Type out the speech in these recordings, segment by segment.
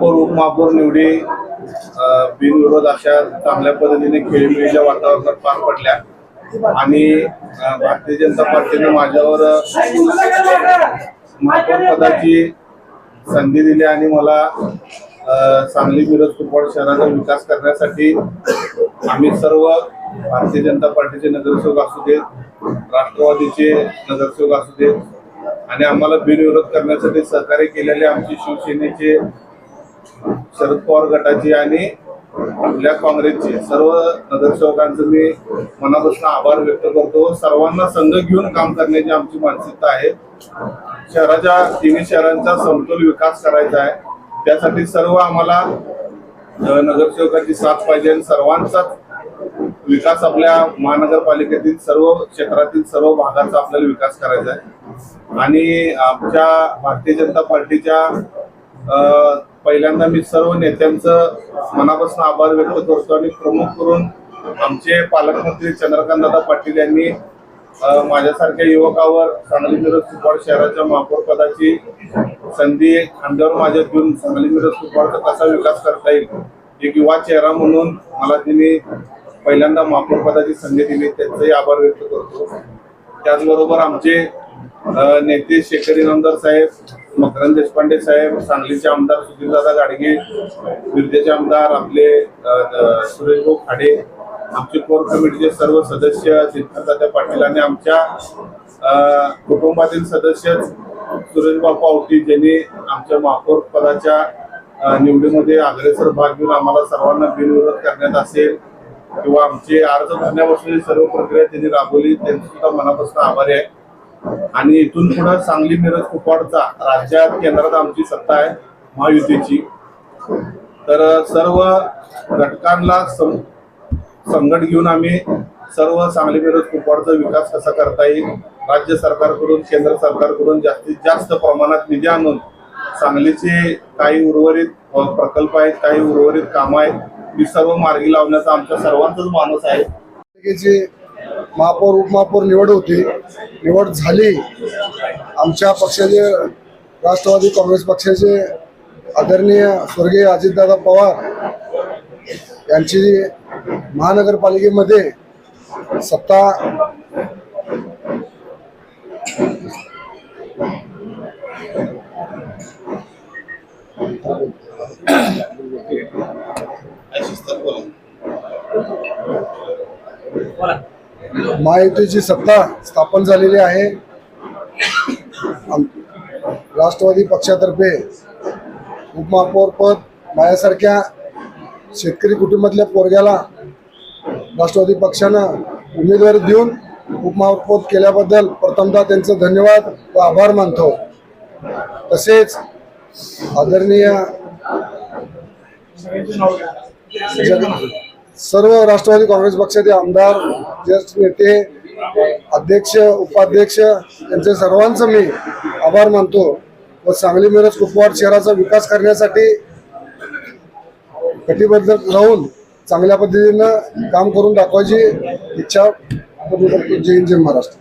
महापौर उपमहापौर निवडी बिनविरोध अशा चांगल्या पद्धतीने खेळीमेळीच्या वातावरणात पार पडल्या. आणि भारतीय जनता पार्टीने माझ्यावर महापौर पदाची संधी दिली आणि मला सांगली मिरज कुपवाड शहराचा विकास करण्यासाठी आम्ही सर्व भारतीय जनता पार्टीचे नगरसेवक असू देत राष्ट्रवादीचे नगरसेवक असू देत आणि आम्हाला बिनविरोध करण्यासाठी सहकार्य केलेले आमचे शिवसेनेचे शरद पवार गटाची आणि आपल्या काँग्रेसचे. सर्व नगरसेवकांचं मी मनापासून आभार व्यक्त करतो. सर्वांना संघ घेऊन काम करण्याची आमची मानसिकता आहे. शहराच्या तिन्ही शहरांचा समतोल विकास करायचा आहे. त्यासाठी सर्व आम्हाला नगरसेवकांची साथ पाहिजे आणि सर्वांचा विकास आपल्या महानगरपालिकेतील सर्व क्षेत्रातील सर्व भागाचा आपल्याला विकास करायचा आहे. आणि आमच्या भारतीय जनता पार्टीच्या पहिल्यांदा मी सर्व नेत्यांचं मनापासून आभार व्यक्त करतो आणि प्रमुख करून आमचे पालकमंत्री चंद्रकांत पाटील यांनी माझ्यासारख्या युवकावर सांगली मिरज कुपवाड शहराच्या महापौर पदाची संधी खांद्यावर माझ्या घेऊन सांगली मिरज कुपवाडचा कसा विकास करता येईल एक युवा चेहरा म्हणून मला तिने पहिल्यांदा महापौर पदाची संधी दिली त्यांचाही आभार व्यक्त करतो. त्याचबरोबर आमचे नेते शेखरी आमदार साहेब मकरंद देशपांडे साहेब सांगलीचे आमदार सुधीरदादा गाडगे मिरजेचे आमदार आपले अ, सुरेश भाऊ खाडे आमचे कोर कमिटीचे सर्व सदस्य सिद्धार्थदादा पाटील आणि आमच्या कुटुंबातील सदस्य सुरेश बापू आवटी ज्यांनी आमच्या महापौर पदाच्या निवडीमध्ये अग्रेसर भाग घेऊन आम्हाला सर्वांना बिनविरोध करण्यात असेल किंवा आमचे अर्ज भरण्यापासून सर्व प्रक्रिया त्यांनी राबवली त्यांचे सुद्धा मनापासून आभारी आहे. आणि इथून पुढे सांगली मिरज कुपवाडचा राज्यात केंद्रात आमची सत्ता आहे महायुतीची. तर सर्व घटकांना सं- संकट घेऊन आम्ही सर्व सांगली मिरज कुपवाडचा विकास कसा करता येईल राज्य सरकारकडून केंद्र सरकारकडून जास्तीत जास्त प्रमाणात निधी आणून सांगलीचे काही उर्वरित प्रकल्प आहेत काही उर्वरित कामं आहेत ही सर्व मार्गी लावण्याचा आमच्या सर्वांचाच माणूस आहे. महापौर उपमहापौर निवड होती. निवड झाली. आमच्या पक्षाचे राष्ट्रवादी काँग्रेस पक्षाचे आदरणीय स्वर्गीय अजितदादा पवार यांची महानगरपालिकेमध्ये सत्ता महायुतीची सत्ता स्थापन झालेली आहे. राष्ट्रवादी पक्षातर्फे उपमहापौरपद माझ्यासारख्या शेतकरी कुटुंबातल्या पोरग्याला राष्ट्रवादी पक्षानं उमेदवारी देऊन उपमहापौर केल्याबद्दल प्रथमतः त्यांचं धन्यवाद व आभार मानतो. तसेच आदरणीय जग सर्व राष्ट्रवादी काँग्रेस पक्षाचे आमदार ज्येष्ठ नेते अध्यक्ष उपाध्यक्ष यांचे सर्वांचं मी आभार मानतो व सांगली मिरज कुपवाड शहराचा विकास करण्यासाठी कटिबद्ध राहून चांगल्या पद्धतीनं काम करून दाखवायची इच्छा जय हिंद जय महाराष्ट्र.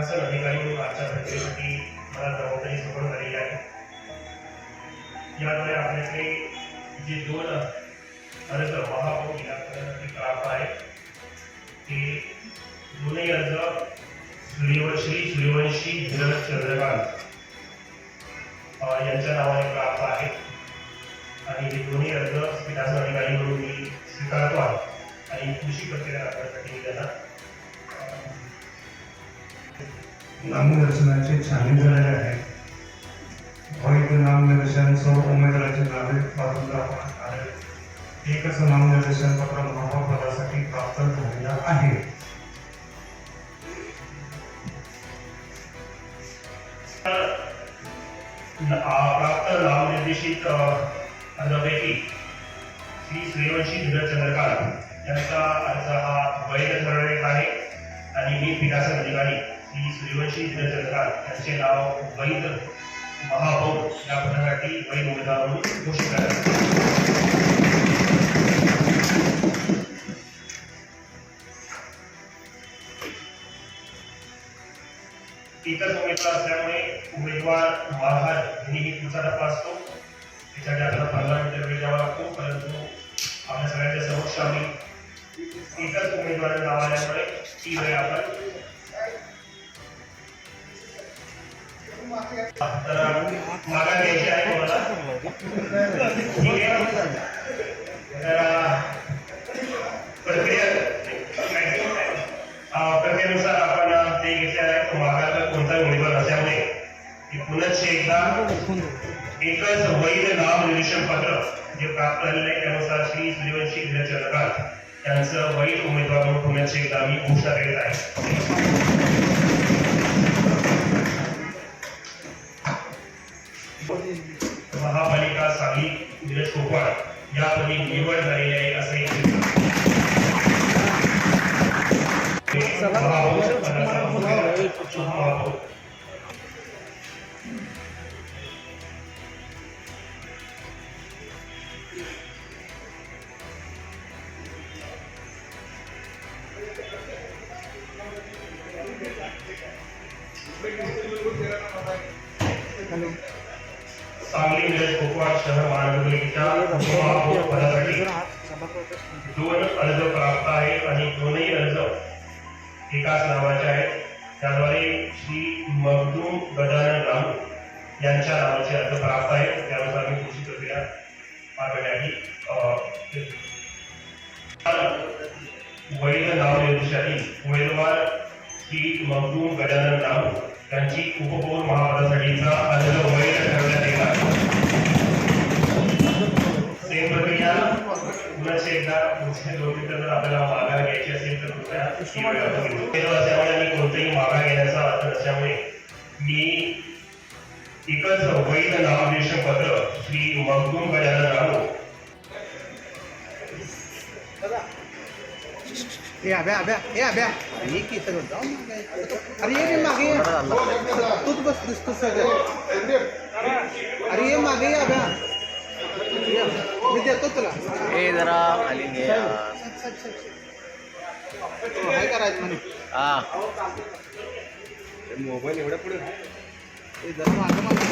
शासन अधिकारी म्हणून आजच्या प्रक्रियेसाठी मला जबाबदारी सोपण झालेली आहे. याद्वारे आपल्याकडे जे दोन अर्ज महापौर इलाक्यासाठी प्राप्त आहेत ते दोनही अर्ज सूर्यवंशी सूर्यवंशी धीरज चंद्रकांत यांच्या नावाने प्राप्त आहेत. आणि हे दोन्ही अर्ज पीठासन अधिकारी म्हणून मी स्वीकारतो आहे. आणि कृषी प्रक्रिया राखण्यासाठी मी त्यांना नामनिर्देशनाचे छाननी झालेले आहे वैध सर्व उमेदवाराचे नावे बाजूला एकच नामनिर्देशन पत्र श्री सूर्यवंशी धीरज यांचे नाव वैद महापौर या पदासाठी वैद उमेदवार म्हणून घोषित करण्यात आले. एकच उमेदवार असल्यामुळे उमेदवार महाराज यांनीही पुढचा टप्पा असतो त्याच्यासाठी आपल्याला पंधरा मिनिटं वेळ द्यावा लागतो परंतु आपल्या सगळ्यांच्या समक्ष आम्ही एकच उमेदवार नाव आल्यामुळे ती वेळ आपण प्रक्रियेनुसार आपण ते घेतले आहे मागाचा कोणताही उमेदवार नसल्यामुळे हे पुनश्च एकदा एकच वैध नाव निरीक्षण पत्र जे प्राप्त झालेलं आहे त्यानुसार श्री सूर्यवंशी धीरज चंद्रकांत यांचं वैध उमेदवार म्हणून पुनश्च एकदा मी घोषणा करीत आहे दोन अर्ज प्राप्त आहेत आणि दोनही अर्ज एकाच नावाचे आहेत. त्याद्वारे श्री मगदूम गजानन राम यांच्या नावाचे अर्ज प्राप्त आहेत. त्यानुसार मी पुढची प्रक्रिया पार वैध नाव निर्देशातील उमेदवार श्री मगदूम गजानन राम त्यांची उपपौर महापदासाठीचा अर्ज वैध ठरवण्यात येणार. सेम प्रक्रिया. पुन्हा एकदा पुढच्या दोन मिनिटं जर आपल्याला माघार घ्यायची असेल तर कृपया असल्यामुळे म्हणजे आणि कोणतंही माघार घेण्याचा अर्थ नसल्यामुळे मी एकच वैध नामनिर्देशन पत्र श्री मगदूम गजानन रामू ए अभ्या अभ्या ए अभ्या. ये की सगळं जाऊ अरे ये रे मागे तूच बस दिसतो सगळं. अरे ये मागे अभ्या. मी देतो तुला. ए जरा खाली घे. काय करायचं म्हणे? हा. मोबाईल एवढ्या पुढे ए जरा मागं मागं.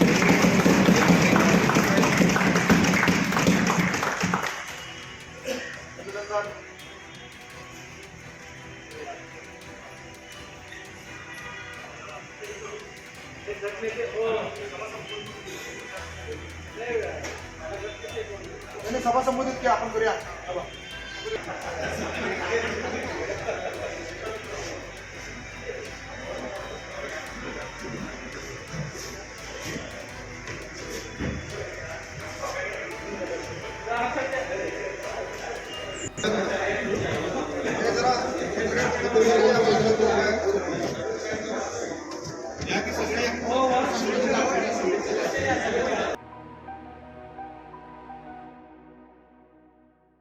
त्यांनी सभा संबोधित की आपण करूया. जरा